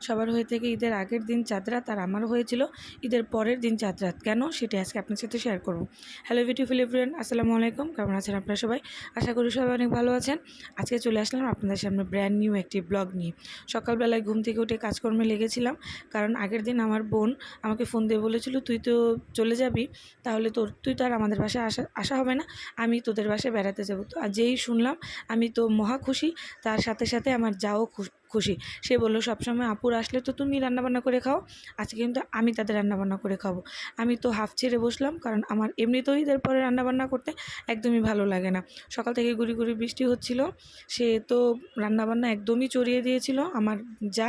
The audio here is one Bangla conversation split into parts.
সবার হয়ে থেকে ঈদের আগের দিন চাঁদ রাত আর আমারও হয়েছিল ঈদের পরের দিন চাঁদ রাত। কেন? সেটা আজকে আপনার সাথে শেয়ার করব। হ্যালো বিউটিফুল ফ্রেন্ড আসসালামু আলাইকুম। কেমন আছেন আপনারা সবাই? আশা করি সবাই অনেক ভালো আছেন। আজকে চলে আসলাম আপনাদের সামনে ব্র্যান্ড নিউ একটি ব্লগ নিয়ে। সকালবেলায় ঘুম থেকে উঠে কাজকর্মে লেগেছিলাম, কারণ আগের দিন আমার বোন আমাকে ফোন দিয়ে বলেছিল, তুই তো চলে যাবি, তাহলে তোর, তুই তো আর আমাদের বাসায় আসা আসা হবে না, আমি তোদের বাসায় বেড়াতে যাব। তো আর যেই শুনলাম, আমি তো মহা খুশি, তার সাথে সাথে আমার যাও খুশ- খুশি। সে বলল, সবসময় আপুর আসলে তো তুমি রান্নাবান্না করে খাও, আজকে কিন্তু আমি তাদের রান্নাবান্না করে খাব। আমি তো হাফ ছেড়ে বসলাম, কারণ আমার এমনিতেই ঈদের পরে রান্নাবান্না করতে একদমই ভালো লাগে না। সকাল থেকে গুড়ি গুড়ি বৃষ্টি হচ্ছিল, সে তো রান্নাবান্না একদমই চড়িয়ে দিয়েছিল আমার যা,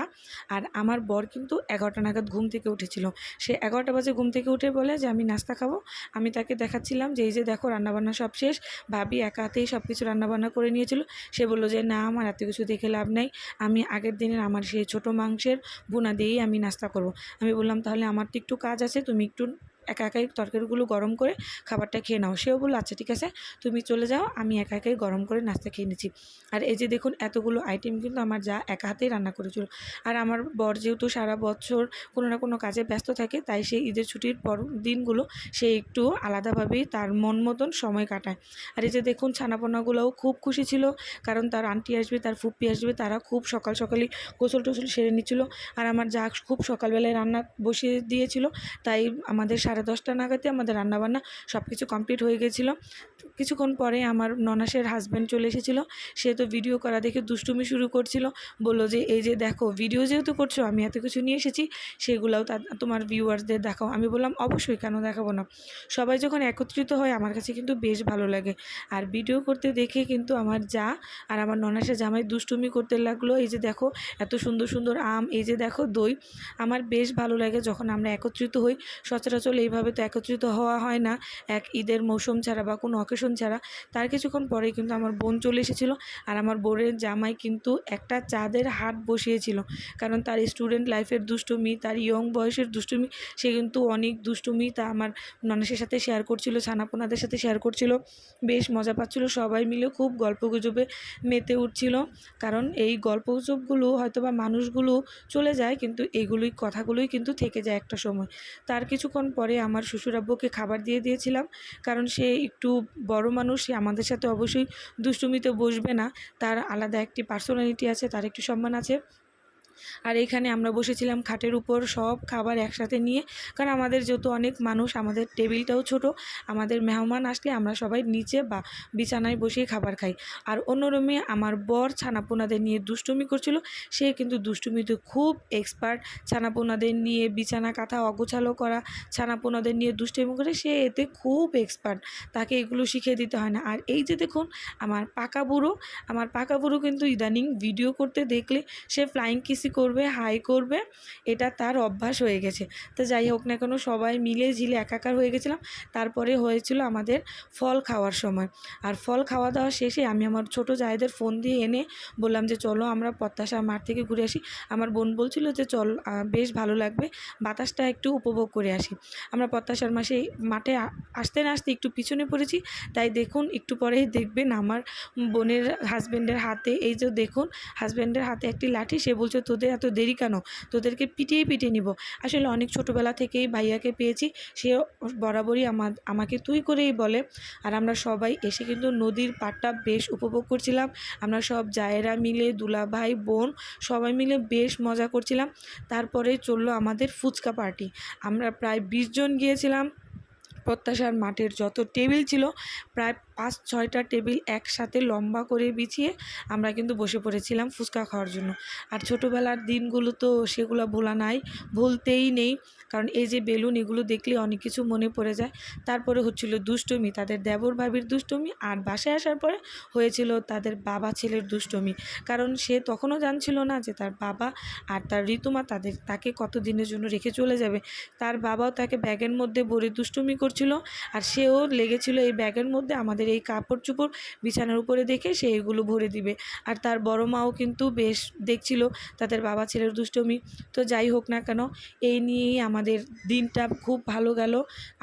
আর আমার বর কিন্তু এগারোটা নাগাদ ঘুম থেকে উঠেছিল। সে এগারোটা বাজে ঘুম থেকে উঠে বলে যে, আমি নাস্তা খাব। আমি তাকে দেখাচ্ছিলাম যে, এই যে দেখো রান্নাবান্না সব শেষ, ভাবি একা হাতেই সব কিছু রান্নাবান্না করে নিয়েছিল। সে বলল যে, না, আমার এত কিছু দেখে লাভ নেই, আমি আগের দিনের আমার সেই ছোটো মাংসের বোনা দিয়েই আমি নাস্তা করব। আমি বললাম, তাহলে আমার তো একটু কাজ আছে, তুমি একটু একা একাই তরকারিগুলো গরম করে খাবারটা খেয়ে নাও। সেও বলল আচ্ছা ঠিক আছে, তুমি চলে যাও, আমি একা একাই গরম করে নাস্তা খেয়ে নিচ্ছি। আর এই যে দেখুন, এতগুলো আইটেম কিন্তু আমার যা একা হাতেই রান্না করেছিল। আর আমার বর যেহেতু সারা বছর কোনো না কোনো কাজে ব্যস্ত থাকে, তাই সেই ঈদের ছুটির পর দিনগুলো সে একটু আলাদাভাবেই তার মন মতন সময় কাটায়। আর এই যে দেখুন, ছানাপোনাগুলোও খুব খুশি ছিল, কারণ তার আন্টি আসবে, তার ফুপ্পি আসবে, তারা খুব সকাল সকালই গোসল টোসল সেরে নিচ্ছিল। আর আমার যা খুব সকালবেলায় রান্না বসিয়ে দিয়েছিল, তাই আমাদের সাড়ে দশটা নাগাদই আমাদের রান্নাবান্না সব কিছু কমপ্লিট হয়ে গেছিল। কিছুক্ষণ পরে আমার ননাসের হাজব্যান্ড চলে এসেছিল। সে তো ভিডিও করা দেখে দুষ্টুমি শুরু করছিল। বলল যে, এই যে দেখো ভিডিও যেহেতু করছ, আমি এত কিছু নিয়ে এসেছি, সেগুলোও তোমার ভিউয়ার্সদের দেখাও। আমি বললাম, অবশ্যই, কেন দেখাবো না? সবাই যখন একত্রিত হয় আমার কাছে কিন্তু বেশ ভালো লাগে। আর ভিডিও করতে দেখে কিন্তু আমার যা আর আমার ননাসের জামাই দুষ্টুমি করতে লাগল। এই যে দেখো, এত সুন্দর সুন্দর আম, এই যে দেখো দই। আমার বেশ ভালো লাগে যখন আমরা একত্রিত হই। সচরাচর এইভাবে তো একত্রিত হওয়া হয় না। এক ঈদের মৌসুম ছাড়া বা কোনো অকেশন ছাড়া। তার কিছুক্ষণ পরে কিন্তু আমার বোন চলে এসেছিল আর আমার বোনের জামাই কিন্তু একটা চাঁদের হাট বসিয়েছিল। কারণ তার স্টুডেন্ট লাইফের দুষ্টুমি, তার ইয়ং বয়সের দুষ্টুমি, সে কিন্তু অনেক দুষ্টুমি তা আমার ননেশের সাথে শেয়ার করছিল ছানাপোনাদের সাথে শেয়ার করছিল। বেশ মজা পাচ্ছিল সবাই মিলে, খুব গল্পগুজবে মেতে উঠছিল। কারণ এই গল্পগুজবগুলো হয়তো বা মানুষগুলো চলে যায়, কিন্তু এগুলোই কথাগুলোই কিন্তু থেকে যায় একটা সময়। তার কিছুক্ষণ পরে আমার শ্বশুর আব্বুকে খাবার দিয়ে দিয়েছিলাম। কারণ সে একটু বড় মানুষ, সে আমাদের সাথে অবশ্যই দুষ্টুমিতে বসবে না। তার আলাদা একটি পার্সোনালিটি আছে, তার একটু সম্মান আছে। আর এখানে আমরা বসেছিলাম খাটের উপর সব খাবার একসাথে নিয়ে, কারণ আমাদের যেহেতু অনেক মানুষ, আমাদের টেবিলটাও ছোট, আমাদের মেহমান আসলে আমরা সবাই নিচে বা বিছানায় বসেই খাবার খাই। আর অন্য রুমে আমার বর ছানাপোনাদের নিয়ে দুষ্টুমি করছিল, সে কিন্তু দুষ্টুমিতে খুব এক্সপার্ট ছানাপোনাদের নিয়ে বিছানা কাঁথা অগোছালো করা, ছানাপোনাদের নিয়ে দুষ্টুমি করে, সে এতে খুব এক্সপার্ট তাকে এগুলো শিখিয়ে দিতে হয় না। আর এই যে দেখুন, আমার পাকা বুড়ো, আমার পাকা বুড়ো কিন্তু ইদানিং ভিডিও করতে দেখলে সে ফ্লাইং কিসি করবে, হাই করবে, এটা তার অভ্যাস হয়ে গেছে। তো যাই হোক না কেন সবাই মিলে ঝিলে একাকার হয়ে গেছিলাম। তারপরে হয়েছিল আমাদের ফল খাওয়ার সময়। আর ফল খাওয়া দাওয়া শেষে আমি আমার ছোট জায়েদের ফোন দিয়ে এনে বললাম যে, চলো আমরা পত্তাশা মাঠ থেকে ঘুরে আসি। আমার বোন বলছিল যে, চল বেশ ভালো লাগবে, বাতাসটা একটু উপভোগ করে আসি। আমরা প্রত্যাশার মাসে মাঠে আসতে না আসতে একটু পিছনে পড়েছি। তাই দেখুন, একটু পরেই দেখবেন আমার বোনের হাজব্যান্ডের হাতে, এই যে দেখুন হাজব্যান্ডের হাতে একটি লাঠি, সে বলছে তোদের এত দেরি কেন? তোদেরকে পিটিয়ে পিটিয়ে নিব। আসলে অনেক ছোটোবেলা থেকেই ভাইয়াকে পেয়েছি। সে বরাবরই আমা আমাকে তুই করেই বলে। আর আমরা সবাই এসে কিন্তু নদীর পাড়টা বেশ উপভোগ করছিলাম। আমরা সব জায়েরা মিলে দুলা ভাই বোন সবাই মিলে বেশ মজা করছিলাম। তারপরে চলল আমাদের ফুচকা পার্টি। আমরা প্রায় বিশ জন গিয়েছিলাম। প্রত্যাশার মাঠের যত টেবিল ছিল, প্রায় পাঁচ, ছয়টা টেবিল একসাথে লম্বা করে বিছিয়ে আমরা কিন্তু বসে পড়েছিলাম ফুচকা খাওয়ার জন্য। আর ছোটোবেলার দিনগুলো তো সেগুলো ভোলা নাই, ভুলতেই নেই। কারণ এই যে বেলুন, এগুলো দেখলে অনেক কিছু মনে পড়ে যায়। তারপরে হচ্ছিল দুষ্টমি, তাদের দেবর ভাবির দুষ্টমি আর বাসায় আসার পরে হয়েছিল তাদের বাবা ছেলের দুষ্টমি। কারণ সে তখনও জানছিল না যে তার বাবা আর তার ঋতুমা তাদের, তাকে কত দিনের জন্য রেখে চলে যাবে। তার বাবাও তাকে ব্যাগের মধ্যে ভরে দুষ্টুমি করছিল আর সেও লেগেছিল এই ব্যাগের মধ্যে আমাদের আমাদের এই কাপড় চোপড় বিছানার উপরে দেখে সে এগুলো ভরে দিবে। আর তার বড় মাও কিন্তু বেশ দেখছিল তাদের বাবা ছেলের দুষ্টমি। তো যাই হোক না কেন, এই নিয়েই আমাদের দিনটা খুব ভালো গেল।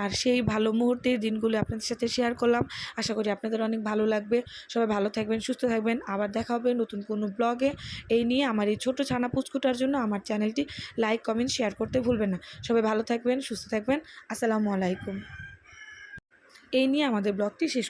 আর সেই ভালো মুহূর্তের দিনগুলো আপনাদের সাথে শেয়ার করলাম। আশা করি আপনাদের অনেক ভালো লাগবে। সবাই ভালো থাকবেন, সুস্থ থাকবেন। আবার দেখা হবে নতুন কোনো ব্লগে এই নিয়ে আমার এই ছোটো ছানা পুচকুটার জন্য আমার চ্যানেলটি লাইক কমেন্ট শেয়ার করতে ভুলবেন না। সবাই ভালো থাকবেন, সুস্থ থাকবেন। আসসালামু আলাইকুম। এই নিয়ে আমাদের ব্লগটি শেষ